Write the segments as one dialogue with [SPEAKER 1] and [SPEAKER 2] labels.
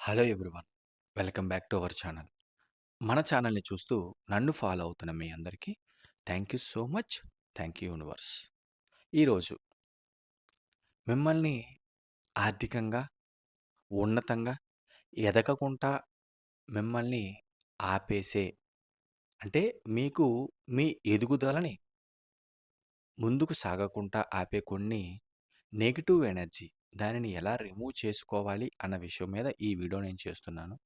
[SPEAKER 1] Hello everyone. Welcome back to our channel. మన ఛానల్ని చూస్తూ నన్ను ఫాలో అవుతున్న మీ అందరికీ thank you so much. Thank you universe ఈరోజు మిమ్మల్ని ఆర్థికంగా ఉన్నతంగా ఎదగకుండా మిమ్మల్ని ఆపేసే అంటే మీకు మీ ఎదుగుదలని ముందుకు సాగకుండా ఆపే కొన్ని నెగిటివ్ ఎనర్జీ దానిని ఎలా రిమూవ్ చేసుకోవాలి అన్న విషయం మీద ఈ వీడియో నేను చేస్తున్నాను.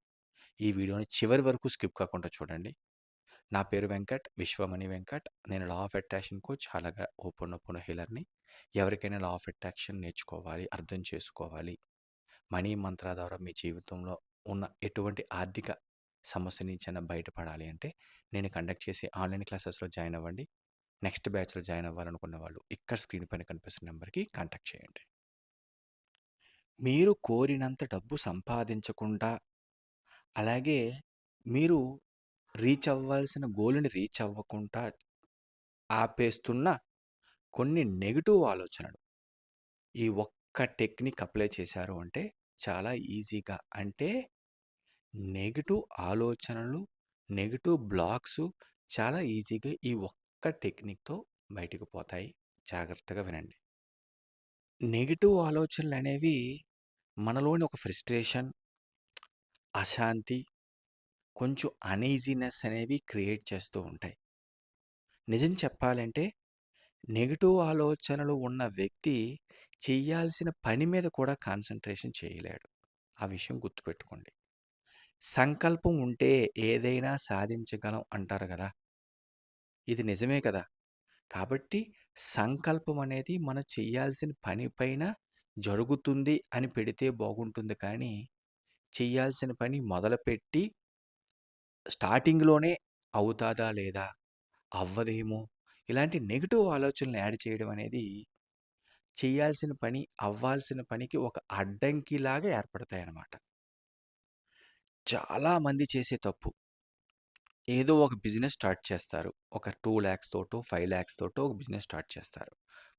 [SPEAKER 1] ఈ వీడియోని చివరి వరకు స్కిప్ కాకుండా చూడండి. నా పేరు వెంకట్ విశ్వమణి వెంకట్. నేను లా ఆఫ్ అట్రాక్షన్ కోచ్ అలాగే ఓపెన్ ఓపెన్ హీలర్ని. ఎవరికైనా లా ఆఫ్ అట్రాక్షన్ నేర్చుకోవాలి అర్థం చేసుకోవాలి. మనీ మంత్ర ద్వారా మీ జీవితంలో ఉన్న ఎటువంటి ఆర్థిక సమస్య నుంచి అయినా బయటపడాలి అంటే నేను కండక్ట్ చేసే ఆన్లైన్ క్లాసెస్లో జాయిన్ అవ్వండి. నెక్స్ట్ బ్యాచ్లో జాయిన్ అవ్వాలనుకున్న వాళ్ళు ఇక్కడ స్క్రీన్ పైన కనిపిస్తున్న నెంబర్కి కాంటాక్ట్ చేయండి. మీరు కోరినంత డబ్బు సంపాదించకుండా అలాగే మీరు రీచ్ అవ్వాల్సిన గోల్ని రీచ్ అవ్వకుండా ఆపేస్తున్న కొన్ని నెగిటివ్ ఆలోచనలు. ఈ ఒక్క టెక్నిక్ అప్లై చేశారు అంటే చాలా ఈజీగా. అంటే నెగిటివ్ ఆలోచనలు నెగిటివ్ బ్లాక్స్ చాలా ఈజీగా ఈ ఒక్క టెక్నిక్తో బయటకు పోతాయి. జాగ్రత్తగా వినండి. నెగిటివ్ ఆలోచనలు అనేవి మనలోని ఒక ఫ్రస్ట్రేషన్ అశాంతి కొంచెం అనీజీనెస్ అనేవి క్రియేట్ చేస్తూ ఉంటాయి. నిజం చెప్పాలంటే నెగిటివ్ ఆలోచనలు ఉన్న వ్యక్తి చేయాల్సిన పని మీద కూడా కాన్సన్ట్రేషన్ చేయలేడు. ఆ విషయం గుర్తుపెట్టుకోండి. సంకల్పం ఉంటే ఏదైనా సాధించగలం అంటారు కదా! ఇది నిజమే కదా! కాబట్టి సంకల్పం అనేది మనం చేయాల్సిన పని పైన జరుగుతుంది అని పెడితే బాగుంటుంది. కానీ చేయాల్సిన పని మొదలుపెట్టి స్టార్టింగ్లోనే అవుతాదా లేదా? అవ్వదేమో. ఇలాంటి నెగిటివ్ ఆలోచనలు యాడ్ చేయడం అనేది చేయాల్సిన పని అవ్వాల్సిన పనికి ఒక అడ్డంకిలాగా ఏర్పడతాయి అన్నమాట చాలామంది చేసే తప్పు. ఏదో ఒక బిజినెస్ స్టార్ట్ చేస్తారు. ఒక టూ ల్యాక్స్ తోటో ఫైవ్ ల్యాక్స్ తోటో ఒక బిజినెస్ స్టార్ట్ చేస్తారు.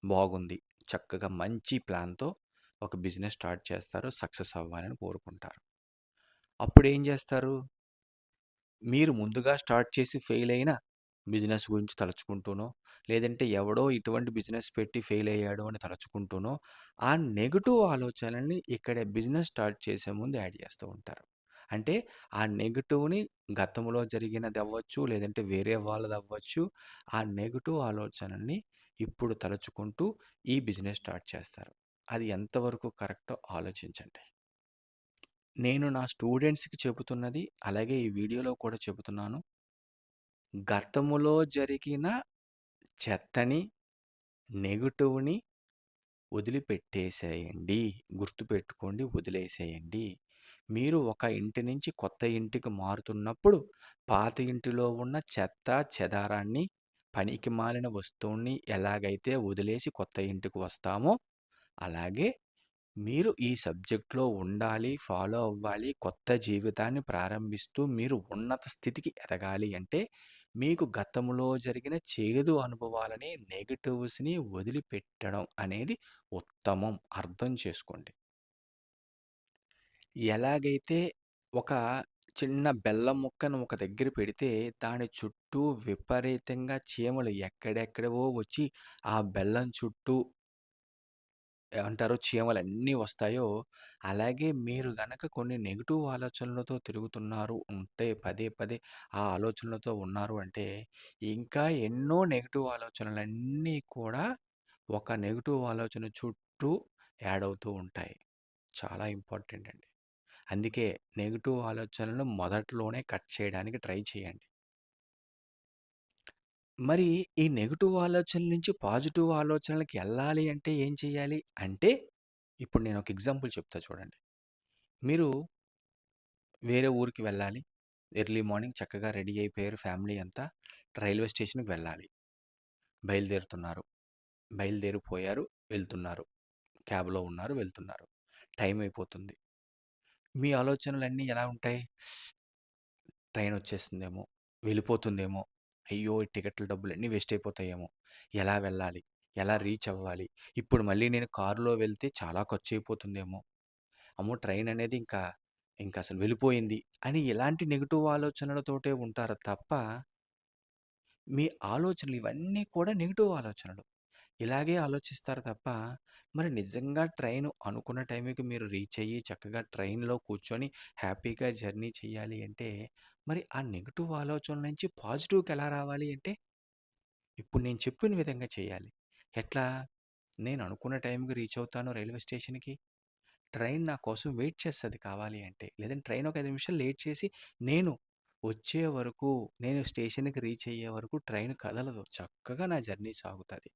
[SPEAKER 1] బాగుంది. చక్కగా మంచి ప్లాన్తో ఒక బిజినెస్ స్టార్ట్ చేస్తారు. సక్సెస్ అవ్వాలని కోరుకుంటారు. అప్పుడు ఏం చేస్తారు? మీరు ముందుగా స్టార్ట్ చేసి ఫెయిల్ అయిన బిజినెస్ గురించి తలుచుకుంటూనో లేదంటే ఎవడో ఇటువంటి బిజినెస్ పెట్టి ఫెయిల్ అయ్యాడు అని తలుచుకుంటూనో ఆ నెగిటివ్ ఆలోచనల్ని ఇక్కడ బిజినెస్ స్టార్ట్ చేసే ముందు యాడ్ చేస్తూ ఉంటారు. అంటే ఆ నెగిటివ్ని గతంలో జరిగినది అవ్వచ్చు లేదంటే వేరే వాళ్ళది అవ్వచ్చు ఆ నెగిటివ్ ఆలోచనని ఇప్పుడు తలుచుకుంటూ ఈ బిజినెస్ స్టార్ట్ చేస్తారు. అది ఎంతవరకు కరెక్టో ఆలోచించండి. నేను నా స్టూడెంట్స్కి చెబుతున్నది అలాగే ఈ వీడియోలో కూడా చెబుతున్నాను. గతములో జరిగిన చెత్తని నెగిటివ్ని వదిలిపెట్టేసేయండి గుర్తుపెట్టుకోండి వదిలేసేయండి. మీరు ఒక ఇంటి నుంచి కొత్త ఇంటికి మారుతున్నప్పుడు పాత ఇంటిలో ఉన్న చెత్త చెదారాన్ని పనికి మాలిన వస్తువుని ఎలాగైతే వదిలేసి కొత్త ఇంటికి వస్తామో అలాగే మీరు ఈ సబ్జెక్ట్లో ఉండాలి ఫాలో అవ్వాలి కొత్త జీవితాన్ని ప్రారంభిస్తూ మీరు ఉన్నత స్థితికి ఎదగాలి అంటే మీకు గతంలో జరిగిన చేదు అనుభవాలని నెగిటివ్స్ని వదిలిపెట్టడం అనేది ఉత్తమం. అర్థం చేసుకోండి. ఎలాగైతే ఒక చిన్న బెల్లం ముక్కను ఒక దగ్గర పెడితే దాని చుట్టూ విపరీతంగా చీమలు ఎక్కడెక్కడవో వచ్చి ఆ బెల్లం చుట్టూ అంటారో చీమలన్నీ వస్తాయో అలాగే మీరు గనక కొన్ని నెగిటివ్ ఆలోచనలతో తిరుగుతున్నారు ఉంటే పదే పదే ఆ ఆలోచనలతో ఉన్నారు అంటే ఇంకా ఎన్నో నెగిటివ్ ఆలోచనలన్నీ కూడా ఒక నెగిటివ్ ఆలోచన చుట్టూ యాడ్ అవుతూ ఉంటాయి. చాలా ఇంపార్టెంట్ అండి. అందుకే నెగిటివ్ ఆలోచనలను మొదట్లోనే కట్ చేయడానికి ట్రై చేయండి. మరి ఈ నెగిటివ్ ఆలోచనల నుంచి పాజిటివ్ ఆలోచనలకి వెళ్ళాలి అంటే ఏం చేయాలి? అంటే ఇప్పుడు నేను ఒక ఎగ్జాంపుల్ చెప్తా చూడండి. మీరు వేరే ఊరికి వెళ్ళాలి. ఎర్లీ మార్నింగ్ చక్కగా రెడీ అయిపోయారు ఫ్యామిలీ అంతా. రైల్వే స్టేషన్కి వెళ్ళాలి. బయలుదేరుతున్నారు. బయలుదేరిపోయారు వెళ్తున్నారు. క్యాబ్లో ఉన్నారు వెళ్తున్నారు. టైం అయిపోతుంది. మీ ఆలోచనలన్నీ ఎలా ఉంటాయి? ట్రైన్ వచ్చేస్తుందేమో వెళ్ళిపోతుందేమో అయ్యో! ఈ టికెట్ల డబ్బులు అన్నీ వేస్ట్ అయిపోతాయేమో ఎలా వెళ్ళాలి? ఎలా రీచ్ అవ్వాలి ఇప్పుడు మళ్ళీ నేను కారులో వెళ్తే చాలా ఖర్చు అయిపోతుందేమో అమ్మో! ట్రైన్ అనేది ఇంకా ఇంకసలు వెళ్ళిపోయింది అని ఇలాంటి నెగెటివ్ ఆలోచనలతోటే ఉంటారు తప్ప మీ ఆలోచనలు ఇవన్నీ కూడా నెగెటివ్ ఆలోచనలు. ఇలాగే ఆలోచిస్తారు తప్ప మరి నిజంగా ట్రైను అనుకున్న టైంకి మీరు రీచ్ అయ్యి చక్కగా ట్రైన్‌లో కూర్చొని హ్యాపీగా జర్నీ చేయాలి అంటే మరి ఆ నెగెటివ్ ఆలోచనల నుంచి పాజిటివ్‌కి ఎలా రావాలి అంటే ఇప్పుడు నేను చెప్పిన విధంగా చేయాలి. ఎట్లా? నేను అనుకున్న టైంకి రీచ్ అవుతాను రైల్వే స్టేషన్‌కి. ట్రైన్ నా కోసం వెయిట్ చేస్తది కావాలి అంటే. లేదంటే ట్రైన్ ఒక 5 నిమిషాలు లేట్ చేసి నేను వచ్చే వరకు నేను స్టేషన్‌కి రీచ్ అయ్యే వరకు ట్రైన్ కదలదు. చక్కగా నా జర్నీ సాగుతుంది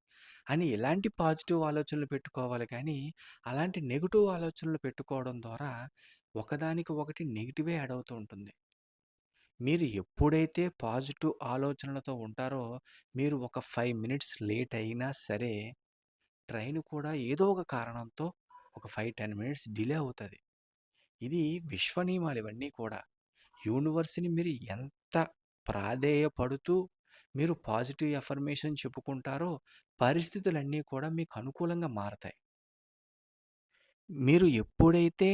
[SPEAKER 1] అని ఇలాంటి పాజిటివ్ ఆలోచనలు పెట్టుకోవాలి కానీ, అలాంటి నెగిటివ్ ఆలోచనలు పెట్టుకోవడం ద్వారా ఒకదానికి ఒకటి నెగిటివే యాడ్ అవుతూ ఉంటుంది. మీరు ఎప్పుడైతే పాజిటివ్ ఆలోచనలతో ఉంటారో, మీరు ఒక ఫైవ్ మినిట్స్ లేట్ అయినా సరే, ట్రైన్ కూడా ఏదో ఒక కారణంతో ఒక 5, 10 మినిట్స్ డిలే అవుతుంది ఇది విశ్వ నియమాలు ఇవన్నీ కూడా. యూనివర్స్‌ని మీరు ఎంత ప్రాధేయపడుతూ మీరు పాజిటివ్ ఎఫర్మేషన్ చెప్పుకుంటారో, పరిస్థితులన్నీ కూడా మీకు అనుకూలంగా మారతాయి. మీరు ఎప్పుడైతే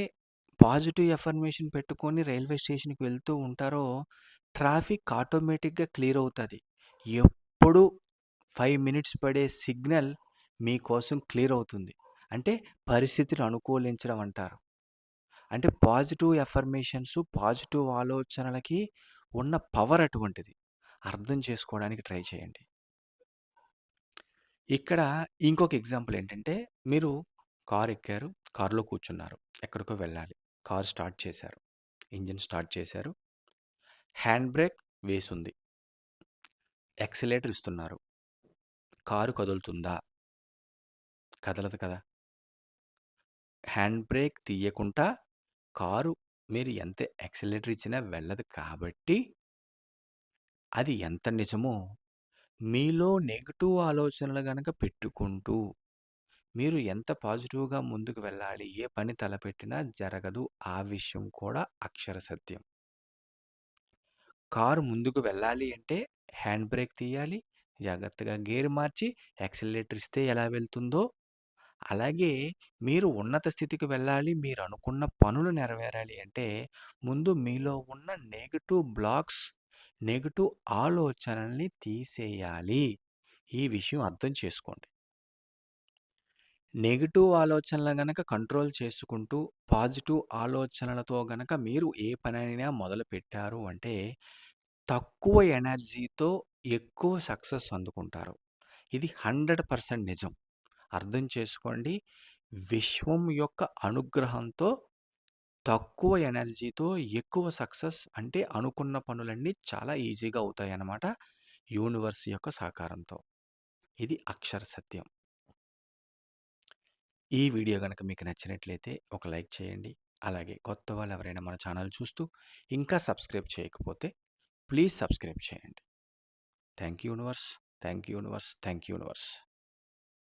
[SPEAKER 1] పాజిటివ్ ఎఫర్మేషన్ పెట్టుకొని రైల్వే స్టేషన్‌కి వెళ్తూ ఉంటారో, ట్రాఫిక్ ఆటోమేటిక్‌గా క్లియర్ అవుతుంది ఎప్పుడు ఫైవ్ మినిట్స్ పడే సిగ్నల్ మీకోసం క్లియర్ అవుతుంది. అంటే పరిస్థితిని అనుకూలించడం అంటారు. అంటే పాజిటివ్ ఎఫర్మేషన్స్ పాజిటివ్ ఆలోచనలకి ఉన్న పవర్ అటువంటిది. అర్థం చేసుకోవడానికి ట్రై చేయండి. ఇక్కడ ఇంకొక ఎగ్జాంపుల్ ఏంటంటే, మీరు కార్ ఎక్కారు, కారులో కూర్చున్నారు. ఎక్కడికో వెళ్ళాలి. కార్ స్టార్ట్ చేశారు. ఇంజిన్ స్టార్ట్ చేశారు. హ్యాండ్ బ్రేక్ వేసుంది. ఎక్సిలేటర్ ఇస్తున్నారు. కారు కదులుతుందా? కదలదు కదా! హ్యాండ్ బ్రేక్ తీయకుండా కారు మీరు ఎంత యాక్సిలరేటర్ ఇచ్చినా వెళ్ళదు కాబట్టి అది ఎంత నిజమో, మీలో నెగెటివ్ ఆలోచనలు గనక పెట్టుకుంటూ, మీరు ఎంత పాజిటివ్‌గా ముందుకు వెళ్ళాలి, ఏ పని తలపెట్టినా జరగదు. ఆ విషయం కూడా అక్షర సత్యం. కారు ముందుకు వెళ్ళాలి అంటే హ్యాండ్ బ్రేక్ తీయాలి. జాగ్రత్తగా గేర్ మార్చి యాక్సిలరేటర్ ఇస్తే ఎలా వెళ్తుందో, అలాగే మీరు ఉన్నత స్థితికి వెళ్ళాలి, మీరు అనుకున్న పనులు నెరవేరాలి అంటే ముందు మీలో ఉన్న నెగెటివ్ బ్లాక్స్, నెగెటివ్ ఆలోచనల్ని తీసేయాలి. ఈ విషయం అర్థం చేసుకోండి. నెగెటివ్ ఆలోచనలు గనక కంట్రోల్ చేసుకుంటూ, పాజిటివ్ ఆలోచనలతో గనక మీరు ఏ పనైనా మొదలుపెట్టారు అంటే, తక్కువ ఎనర్జీతో ఎక్కువ సక్సెస్ అందుకుంటారు. ఇది 100% నిజం. అర్థం చేసుకోండి. విశ్వం యొక్క అనుగ్రహంతో తక్కువ ఎనర్జీతో ఎక్కువ సక్సెస్ అంటే అనుకున్న పనులన్నీ చాలా ఈజీగా అవుతాయన్నమాట. యూనివర్స్ యొక్క సహకారంతో. ఇది అక్షర సత్యం. ఈ వీడియో కనుక మీకు నచ్చినట్లయితే ఒక లైక్ చేయండి. అలాగే కొత్త వాళ్ళు ఎవరైనా మన ఛానల్ చూస్తూ ఇంకా సబ్స్క్రైబ్ చేయకపోతే ప్లీజ్ సబ్స్క్రైబ్ చేయండి. Thank you universe. Thank you universe. Thank you universe.